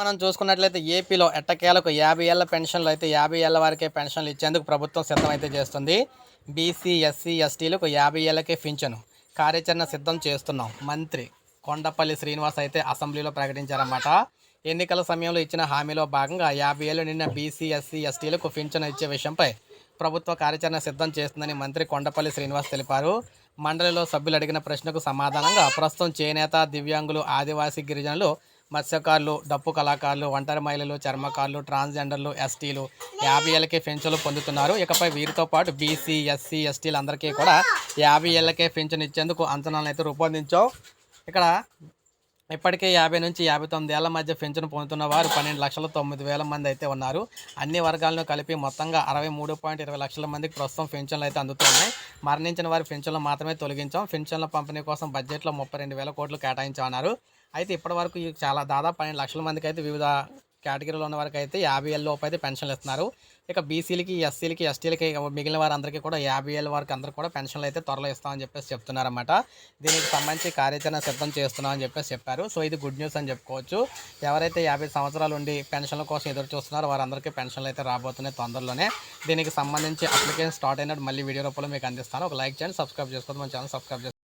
మనం చూసుకున్నట్లయితే ఏపీలో ఎట్టకేలకు యాభై ఏళ్ళ పెన్షన్లు అయితే యాభై ఏళ్ళ వారికే పెన్షన్లు ఇచ్చేందుకు ప్రభుత్వం సిద్ధమైతే చేస్తుంది. బీసీ ఎస్సీ ఎస్టీలకు యాభై ఏళ్ళకే పింఛను కార్యాచరణ సిద్ధం చేస్తున్నాం. మంత్రి కొండపల్లి శ్రీనివాస్ అయితే అసెంబ్లీలో ప్రకటించారన్నమాట. ఎన్నికల సమయంలో ఇచ్చిన హామీలో భాగంగా యాభై ఏళ్ళు నిన్న బీసీ ఎస్సీ ఎస్టీలకు పింఛను ఇచ్చే విషయంపై ప్రభుత్వ కార్యాచరణ సిద్ధం చేస్తుందని మంత్రి కొండపల్లి శ్రీనివాస్ తెలిపారు. మండలిలో సభ్యులు అడిగిన ప్రశ్నకు సమాధానంగా ప్రస్తుతం చేనేత దివ్యాంగులు ఆదివాసీ గిరిజనులు మత్స్యకారులు డప్పు కళాకారులు ఒంటరి మహిళలు చర్మకారులు ట్రాన్స్జెండర్లు ఎస్టీలు యాభై ఏళ్ళకే పెన్షన్లు పొందుతున్నారు. ఇకపై వీరితో పాటు బీసీ ఎస్సీ ఎస్టీలు అందరికీ కూడా యాభై ఏళ్ళకే పెన్షన్ ఇచ్చేందుకు అంచనాలను అయితే రూపొందించాం. ఇక్కడ ఇప్పటికే యాభై నుంచి యాభై తొమ్మిది ఏళ్ళ మధ్య పెన్షన్ పొందుతున్న వారు పన్నెండు లక్షల తొమ్మిది వేల మంది అయితే ఉన్నారు. అన్ని వర్గాలను కలిపి మొత్తంగా అరవై మూడు పాయింట్ ఇరవై లక్షల మందికి ప్రస్తుతం పెన్షన్లు అయితే అందుతున్నాయి. మరణించిన వారి పెన్షన్లు మాత్రమే తొలగించాం. పెన్షన్ల పంపిణీ కోసం బడ్జెట్లో ముప్పై రెండు వేల కోట్లు కేటాయించామన్నారు. అయితే ఇప్పటి వరకు చాలా దాదాపు పన్నెండు లక్షల మందికి అయితే వివిధ కేటగిరీలో ఉన్న వారికి అయితే యాభై ఏళ్ళ లోపు అయితే పెన్షన్లు ఇస్తున్నారు. ఇక బీసీలకి ఎస్సీలకి ఎస్టీలకి మిగిలిన వారందరికీ కూడా యాభై ఏళ్ళ వరకు అందరూ కూడా పెన్షన్లు అయితే త్వరలో ఇస్తామని చెప్పేసి చెప్తున్నారన్నమాట. దీనికి సంబంధించి కార్యాచరణ సిద్ధం చేస్తున్నామని చెప్పేసి చెప్పారు. సో ఇది గుడ్ న్యూస్ అని చెప్పుకోవచ్చు. ఎవరైతే యాభై సంవత్సరాలు ఉండి పెన్షన్ల కోసం ఎదురు చూస్తున్నారో వారందరికీ పెన్షన్లు అయితే రాబోతున్నాయి తొందరలోనే. దీనికి సంబంధించి అప్లికేషన్ స్టార్ట్ అయినట్టు మళ్ళీ వీడియో రూపంలో మీకు అందిస్తాను. ఒక లైక్ చేయండి సబ్స్క్రైబ్ చేసుకోవద్దు. మన ఛానల్ సబ్స్క్రైబ్ చేసుకోండి